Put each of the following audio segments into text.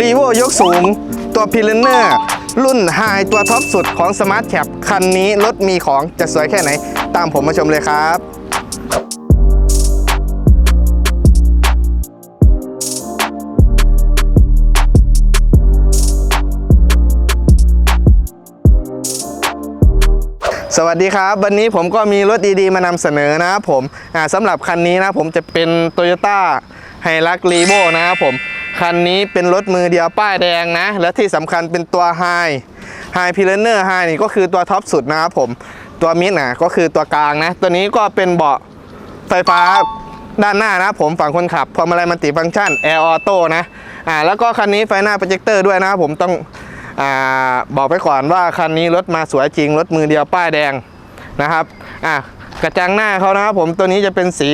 รีโวยกสูง ตัวพิลเนอร์รุ่นไฮตัวท็อปสุดของ Smart Cap คันนี้รถมีของจะสวยแค่ไหน ตามผมมาชมเลยครับสวัสดีครับ วันนี้ผมก็มีรถดีๆ มานำเสนอนะครับผมสำหรับคันนี้นะผมจะเป็น Toyota h i l u x r e v o นะครับผม คันนี้เป็นรถมือเดียวป้ายแดงนะ และที่สำคัญเป็นตัว High High p i l a n e r High นี่ก็คือตัวท็อปสุดนะครับผม ตัวมิดนะก็คือตัวกลางนะ ตัวนี้ก็เป็นเบาะไฟฟ้าด้านหน้านะครับผมฝั่งคนขับพวงมาลัยมันติฟังก์ชัน Air Auto นะอ่าแล้วก็คันนี้ไฟหน้าโปรเจคเตอร์ด้วยนะครับผมต้องอ่าบอกไปก่อนว่าคันนี้รถมาสวยจริง รถมือเดียวป้ายแดงนะครับอะกระจังหน้าเขานะครับผมตัวนี้จะเป็นสี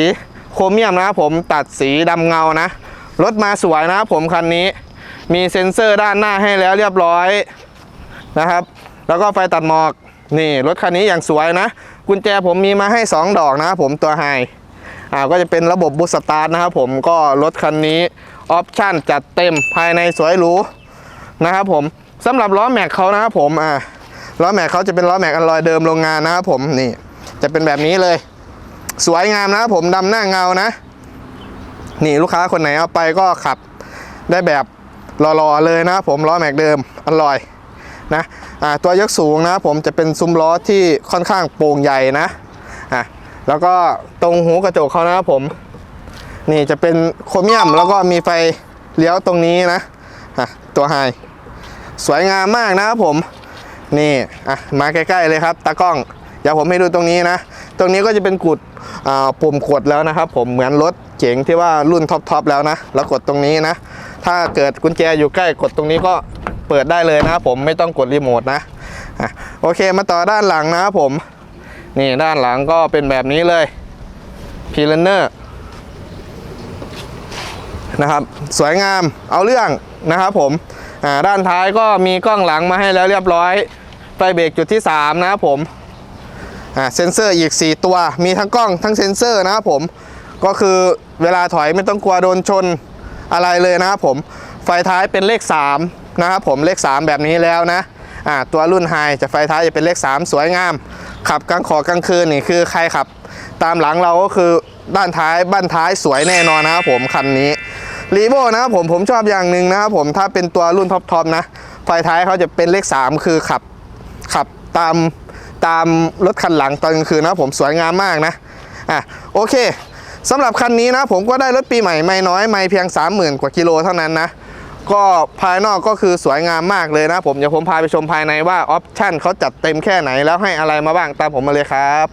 โครเมียมนะครับผมตัดสีดำเงานะ รถมาสวยนะครับผมคันนี้ มีเซ็นเซอร์ด้านหน้าให้แล้วเรียบร้อยนะครับ แล้วก็ไฟตัดหมอกนี่รถคันนี้อย่างสวยนะ กุญแจผมมีมาให้ 2 ดอกนะครับผมตัวไฮอ่าก็จะเป็นระบบบูสตาร์ทนะครับผมก็รถคันนี้ออปชั่นจัดเต็มภายในสวยหรูนะครับผมสำหรับล้อแม็กเขานะครับผมอ่าล้อแม็กเขาจะเป็นล้อแม็กอันลอยเดิมโรงงานนะครับผมนี่จะเป็นแบบนี้เลย สวยงามนะครับผมดำหน้าเงานะ นี่ลูกค้าคนไหนเอาไปก็ขับได้แบบรอๆเลยนะผมล้อแม็กเดิมอันลอยนะอ่าตัวยกสูงนะผมจะเป็นซุ้มล้อที่ค่อนข้างโปร่งใหญ่นะอะแล้วก็ตรงหูกระจกเขานะครับผม นี่จะเป็นโครเมียมแล้วก็มีไฟเลี้ยวตรงนี้นะอะตัวไฮสวยงามมากนะครับผม นี่อะมาใกล้ๆเลยครับตากล้อง เดี๋ยวผมให้ดูตรงนี้นะ ตรงนี้ก็จะเป็นกุดอ่าปุ่มกดแล้วนะครับผมเหมือนรถ เจ๋งที่ว่ารุ่นท็อปๆแล้วนะแล้วกดตรงนี้นะ ถ้าเกิดกุญแจอยู่ใกล้กดตรงนี้ก็เปิดได้เลยนะผมไม่ต้องกดรีโมทนะอะโอเคมาต่อด้านหลังนะผมนี่ด้านหลังก็เป็นแบบนี้เลยพีเลนเนอร์นะครับสวยงามเอาเรื่องนะครับผมด้านท้ายก็มีกล้องหลังมาให้แล้วเรียบร้อย ไฟเบรกจุดที่ 3 นะครับผมเซ็นเซอร์อีก 4 ตัวมีทั้งกล้องทั้งเซ็นเซอร์นะครับผม ก็คือเวลาถอยไม่ต้องกลัวโดนชนอะไรเลยนะครับผมไฟท้ายเป็นเลข 3 นะครับผมเลข 3 แบบนี้แล้วนะอ่าตัวรุ่นไฮจะไฟท้ายจะเป็นเลข 3 สวยงาม ขับกลางขอกลางคืนนี่คือใครขับ ตามหลังเราก็คือด้านท้ายบ้านท้ายสวยแน่นอนนะครับผมคันนี้รีโวนะครับผมผมชอบอย่างหนึ่งนะครับผมถ้าเป็นตัวรุ่นท็อปๆนะไฟท้ายเขาจะเป็นเลข 3 คือขับขับตามตามรถคันหลังตอนกลางคืนนะครับผมสวยงามมากนะอะโอเค สำหรับคันนี้นะผมก็ได้รถปีใหม่ไม่น้อยไม่เพียง 30,000 กว่ากิโลเท่านั้นนะ ก็ภายนอกก็คือสวยงามมากเลยนะผมเดี๋ยวผมพาไปชมภายในว่าออปชั่นเขาจัดเต็มแค่ไหนแล้วให้อะไรมาบ้างตามผมมาเลยครับ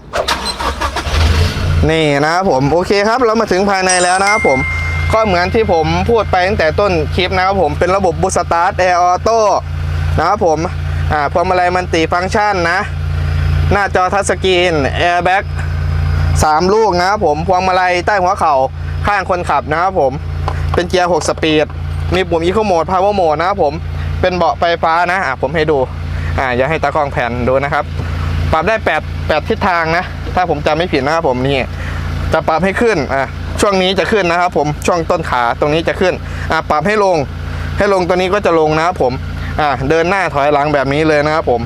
นี่นะครับผมโอเคครับ เรามาถึงภายในแล้วนะครับผมก็เหมือนที่ผมพูดไปตั้งแต่ต้นคลิปนะครับผมเป็นระบบบูสตาร์ทแอร์ออโต้นะครับผมอ่าพวงมาลัยมันติฟังก์ชันนะ หน้าจอทัชสกรีนแอร์แบ็ก สามลูกนะครับผมพวงมาลัยใต้หัวเข่าข้างคนขับนะครับผม เป็นเกียร์6สปีด มีปุ่ม Eco Mode Power Mode นะครับผม เป็นเบาะไฟฟ้านะอะผมให้ดูอ่าอย่าให้ตากล้องแผ่นดูนะครับ ปรับได้ 8 8 ทิศทางนะ ถ้าผมจำไม่ผิดนะครับผมนี่จะปรับให้ขึ้นอะช่วงนี้จะขึ้นนะครับผมช่วงต้นขาตรงนี้จะขึ้นอะปรับให้ลง ให้ลงตัวนี้ก็จะลงนะครับผมอะเดินหน้าถอยหลังแบบนี้เลยนะครับผม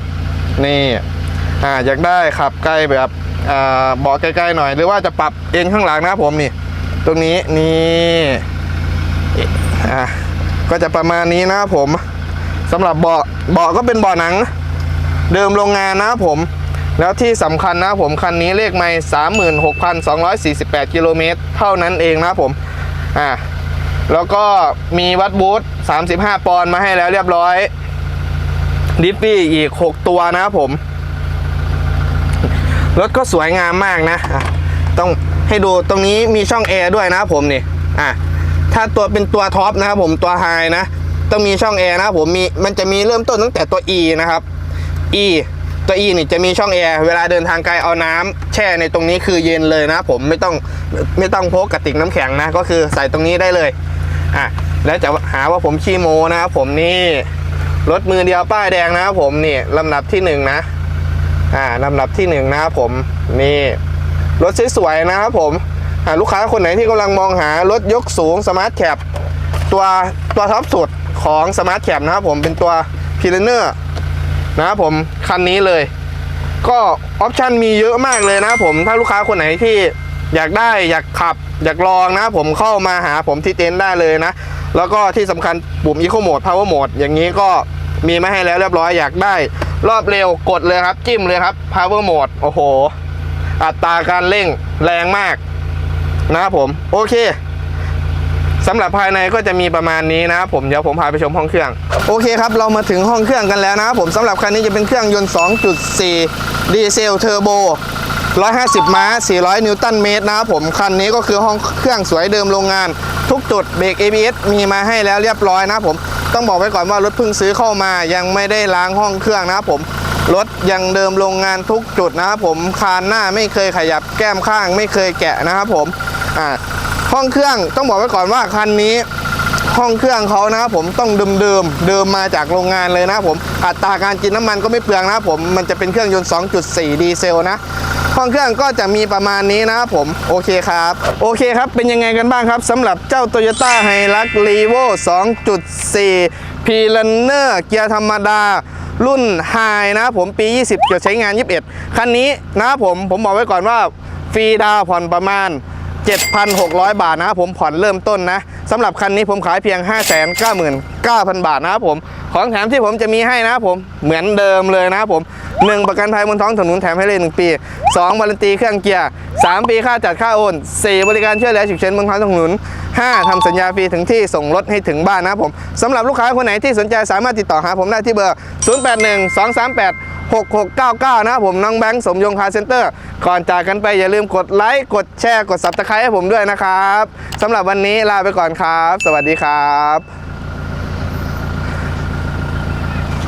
นี่อ่าอยากได้ขับใกล้แบบ เบาะใกลๆหน่อย หรือว่าจะปรับเองข้างหลังนะครับผมนี่ ตรงนี้นี่อะก็จะประมาณนี้นะครับผมสำหรับเบาะเบาะก็เป็นเบาะหนัง เดิมโรงงานนะครับผม แล้วที่สำคัญนะครับผมคันนี้เลขไม่36,248 กิโลเมตรเท่านั้นเองนะครับผมอ่าแล้วก็มีวัดบูธ35 ปอนด์มาให้แล้วเรียบร้อยดิฟฟี่อีก 6 ตัวนะครับผม รถก็สวยงามมากนะต้องให้ดูตรงนี้มีช่องแอร์ด้วยนะครับผมนี่อะถ้าตัวเป็นตัวท็อปนะครับผมตัวไฮนะต้องมีช่องแอร์นะครับผมมีมันจะมีเริ่มต้นตั้งแต่ตัว E นะครับ E ตัว E นี่จะมีช่องแอร์เวลาเดินทางไกลเอาน้ำแช่ในตรงนี้คือเย็นเลยนะผมไม่ต้องไม่ต้องพกกระติกน้ำแข็งนะก็คือใส่ตรงนี้ได้เลยอะแล้วจะหาว่าผมขี้โมนะครับผมนี่รถมือเดียวป้ายแดงนะครับผมนี่ลำดับที่หนึ่งนะ อ่าลำดับที่หนึ่งนะครับผมนี่รถสวยๆนะครับผมอ่าลูกค้าคนไหนที่กำลังมองหารถยกสูงสมาร์ทแคปตัวตัวท็อปสุดของสมาร์ทแคปนะครับผมเป็นตัวพีเรเนอร์นะครับผมคันนี้เลย ก็ออปชันมีเยอะมากเลยนะครับผมถ้าลูกค้าคนไหนที่อยากได้อยากขับ อยากลองนะครับผมเข้ามาหาผมที่เต็นท์ได้เลยนะ แล้วก็ที่สำคัญปุ่ม Eco Mode Power Mode อย่างนี้ก็ มีมาให้แล้วเรียบร้อยอยากได้ รอบเร็วกดเลยครับ จิ้มเลยครับ Power Mode โอ้โห อัตราการเร่งแรงมากนะครับผม โอเคสำหรับภายในก็จะมีประมาณนี้นะครับผมเดี๋ยวผมพาไปชมห้องเครื่อง โอเคครับเรามาถึงห้องเครื่องกันแล้วนะครับผมสำหรับคันนี้จะเป็นเครื่องยนต์ 2.4 ดีเซลเทอร์โบ 150 ม้า 400 นิวตันเมตรนะครับผมคันนี้ก็คือห้องเครื่องสวยเดิมโรงงาน ทุกจุดเบรก ABS มีมาให้แล้วเรียบร้อยนะครับผม ต้องบอกไว้ก่อนว่ารถเพิ่งซื้อเข้ามายังไม่ได้ล้างห้องเครื่องนะครับผมรถยังเดิมโรงงานทุกจุดนะครับผมคานหน้าไม่เคยขยับแก้มข้างไม่เคยแกะนะครับผมอ่าห้องเครื่องต้องบอกไว้ก่อนว่าคันนี้ห้องเครื่องเขานะครับผมต้องเดิมเดิมเดิมมาจากโรงงานเลยนะครับผมอัตราการกินน้ำมันก็ไม่เปลืองนะครับผมมันจะเป็นเครื่องยนต์ 2.4 ดีเซลนะ ห้องเครื่องก็จะมีประมาณนี้นะครับผมโอเคครับโอเคครับเป็นยังไงกันบ้างครับสำหรับเจ้า Toyota h i l u x r e v o 2.4 p l a n n e r เกียร์ธรรมดารุ่น High นะครับผมปี 20จดใช้งาน 21 คันนี้นะครับผมผมบอกไว้ก่อนว่าฟรีดาวผ่อนประมาณ 7,600 บาทนะครับผมผ่อนเริ่มต้นนะ สำหรับคันนี้ผมขายเพียง 599,000 บาทนะครับผม ของแถมที่ผมจะมีให้นะครับผมเหมือนเดิมเลยนะครับผม 1 ประกันภัยบนท้องถนนแถมให้เลย 1 ปี2วารันตีเครื่องเกียร์ 3 ปีค่าจัดค่าโอน 4 บริการช่วยเหลือฉุกเฉินบนท้องถนน 5ทำสัญญาฟรีถึงที่ส่งรถให้ถึงบ้านนะครับผมสำหรับลูกค้าคนไหนที่สนใจสามารถติดต่อหาผมได้ที่เบอร์ 081 238 6699 นะผมน้องแบงค์สมยงคาเซ็นเตอร์ ก่อนจากกันไปอย่าลืมกดไลค์ กดแชร์ กดซับสไครต์ให้ผมด้วยนะครับสำหรับวันนี้ลาไปก่อนครับ สวัสดีครับ